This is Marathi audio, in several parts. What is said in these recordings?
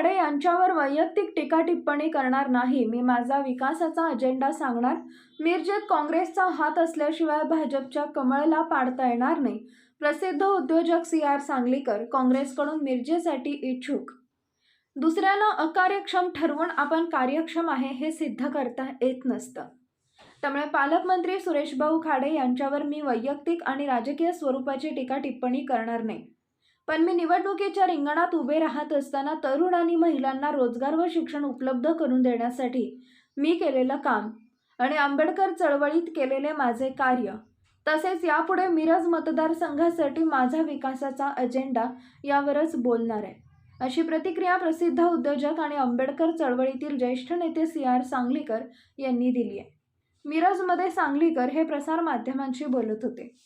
खाडे यांच्यावर वैयक्तिक टीका टिप्पणी करणार नाही. मी माझा विकासाचा अजेंडा सांगणार. मिरजेत काँग्रेसचा हात असल्याशिवाय भाजपच्या कमळला पाडता येणार नाही. प्रसिद्ध उद्योजक सी आर सांगलीकर काँग्रेसकडून मिरजेसाठी इच्छुक. दुसऱ्याला अकार्यक्षम ठरवून आपण कार्यक्षम आहे हे सिद्ध करता येत नसतं. त्यामुळे पालकमंत्री सुरेशभाऊ खाडे यांच्यावर मी वैयक्तिक आणि राजकीय स्वरूपाची टीका टिप्पणी करणार नाही. पण मी निवडणुकीच्या रिंगणात उभे राहत असताना तरुण आणि महिलांना रोजगार व शिक्षण उपलब्ध करून देण्यासाठी मी केलेलं काम आणि आंबेडकर चळवळीत केलेले माझे कार्य. तसेच यापुढे मिरज मतदारसंघासाठी माझा विकासाचा अजेंडा यावरच बोलणार आहे. अशी प्रतिक्रिया प्रसिद्ध उद्योजक आणि आंबेडकर चळवळीतील ज्येष्ठ नेते सी आर सांगलीकर यांनी दिली आहे. मिरजमध्ये सांगलीकर हे प्रसार माध्यमांशी बोलत होते.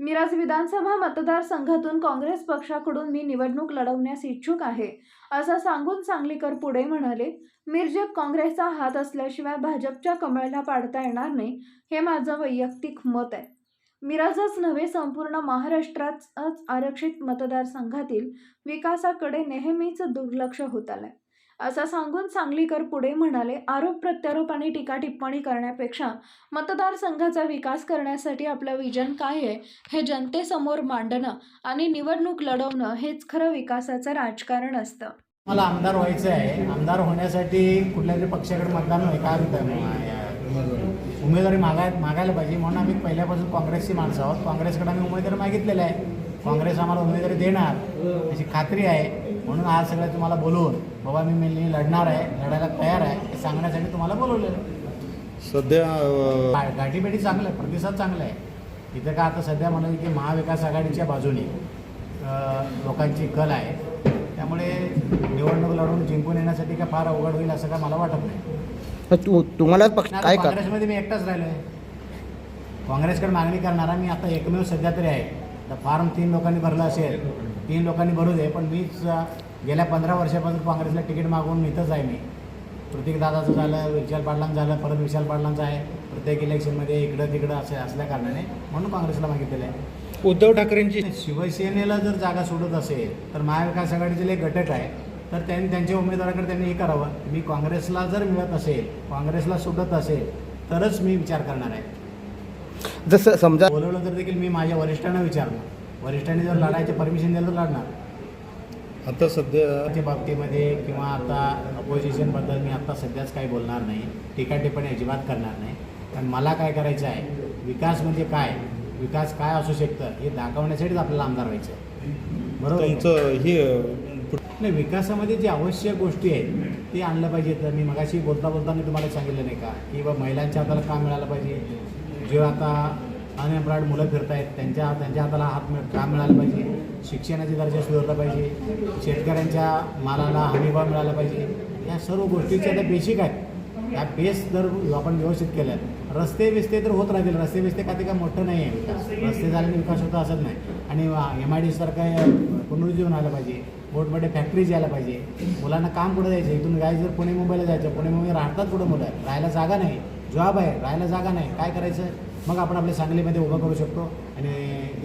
मिराज विधानसभा मतदारसंघातून काँग्रेस पक्षाकडून मी निवडणूक लढवण्यास इच्छुक आहे असं सांगून सांगलीकर पुढे म्हणाले मिरजेत काँग्रेसचा हात असल्याशिवाय भाजपच्या कमळला पाडता येणार नाही हे माझं वैयक्तिक मत आहे. मिराजच नव्हे संपूर्ण महाराष्ट्रातच आरक्षित मतदारसंघातील विकासाकडे नेहमीच दुर्लक्ष होत आलंय. असं सांगून सांगलीकर पुढे म्हणाले आरोप प्रत्यारोप आणि टीका टिप्पणी करण्यापेक्षा मतदारसंघाचा विकास करण्यासाठी आपलं विजन काय आहे? हे जनतेसमोर मांडणं आणि निवडणूक लढवणं हेच खरं विकासाचं राजकारण असतं. मला आमदार व्हायचं आहे. आमदार होण्यासाठी कुठल्या तरी पक्षाकडे मतदान होय काय होतं उमेदवारी मागाय मागायला पाहिजे म्हणून आम्ही पहिल्यापासून काँग्रेसची माणसं आहोत. काँग्रेसकडे आम्ही उमेदवारी मागितलेलं आहे काँग्रेस आम्हाला उमेदवारी देणार याची खात्री आहे. म्हणून आज सगळं तुम्हाला बोलवून बाबा मी मी लढणार आहे लढायला तयार आहे हे सांगण्यासाठी तुम्हाला बोलवलेलं. आहे. सध्या अं, गा- गाठीभेटी चांगलं आहे प्रतिसाद चांगला आहे. इथं का आता सध्या म्हणाल की महाविकास आघाडीच्या बाजूने अं, लोकांची कल आहे. त्यामुळे निवडणूक लढवून जिंकून येण्यासाठी काय फार अवघड होईल असं काय मला वाटत नाही. तर तू तुम्हाला पक्ष आता काय का काँग्रेसमध्ये मी एकटाच राहिलो आहे काँग्रेसकडे मागणी करणारा मी आता एकमेव सध्या तरी आहे. तर फॉर्म तीन लोकांनी भरलं असेल तीन लोकांनी भरू दे पण मीच अं, गेल्या पंधरा वर्षापासून काँग्रेसला तिकीट मागवून इथंच आहे मी. प्रत्येक दादाचं झालं विशाल पाटलांचं झालं परत विशाल पाटलांचं आहे. प्रत्येक इलेक्शनमध्ये इकडं तिकडं असे असल्या कारणाने म्हणून काँग्रेसला मागितलेलं आहे. उद्धव ठाकरेंची शिवसेनेला जर जागा सोडत असेल तर महाविकास आघाडीचे एक घटक आहे. तर त्यांनी त्यांच्या उमेदवाराकडे त्यांनी हे करावं. मी काँग्रेसला जर मिळत असेल काँग्रेसला सुटत असेल तरच मी विचार करणार आहे. जसं समजा बोलवलं तर देखील मी माझ्या वरिष्ठांना विचारणार. वरिष्ठांनी जर लढायचे परमिशन दिलं तर लढणार. आता सध्या बाबतीमध्ये किंवा आता अपोजिशनबद्दल मी आता सध्याच काही बोलणार नाही. टीका टिप्पणी अजिबात करणार नाही. कारण मला काय करायचं आहे? विकास म्हणजे काय? विकास काय असू शकतं? हे दाखवण्यासाठीच आपल्याला आमदार व्हायचं आहे. बरोबर? तुमचं हे नाही विकासामध्ये जे आवश्यक गोष्टी आहेत ते आणलं पाहिजे. तर मी मगाशी बोलता बोलता मी तुम्हाला सांगितलं नाही का? की बा महिलांच्या हाताला काम मिळालं पाहिजे. जे आता अनएम्प्लॉईड मुलं फिरत आहेत त्यांच्या त्यांच्या हाताला हात मिळ काम मिळालं पाहिजे. शिक्षणाची दर्जा सुधारला पाहिजे. शेतकऱ्यांच्या मालाला हमीभाव मिळाला पाहिजे. या सर्व गोष्टीच्या त्या बेसिक आहेत. या बेस जर आपण व्यवस्थित केल्या रस्ते बिस्ते तर होत राहतील. रस्ते बिस्ते का ते काय मोठं नाही आहे. रस्ते झाल्याने विकास होता असत नाही. आणि एम आय डी सारखं पुनरुज्जीवन आलं पाहिजे. मोठमोठे फॅक्टरीज यायला पाहिजे. मुलांना काम कुठं द्यायचं? इथून गाय जर पुणे मुंबईला जायचं पुणे मुंबई राहतात कुठं मुलं? राहायला जागा नाही. जॉब आहे राहायला जागा नाही. काय करायचं? मग आपण आपल्या सांगलीमध्ये उभं करू शकतो आणि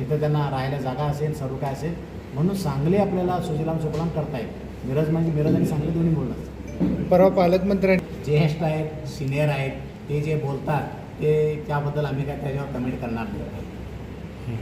इथं त्यांना राहायला जागा असेल सर्व काय असेल म्हणून सांगली आपल्याला सुजलाम सुफलाम करता येईल. मिरज म्हणजे मिरज आणि सांगली दोन्ही बोलणार परवा पालकमंत्र्यांनी ज्येष्ठ आहेत सिनियर आहेत ते जे बोलतात ते त्याबद्दल आम्ही काय त्याच्यावर कमेंट करणार नाही.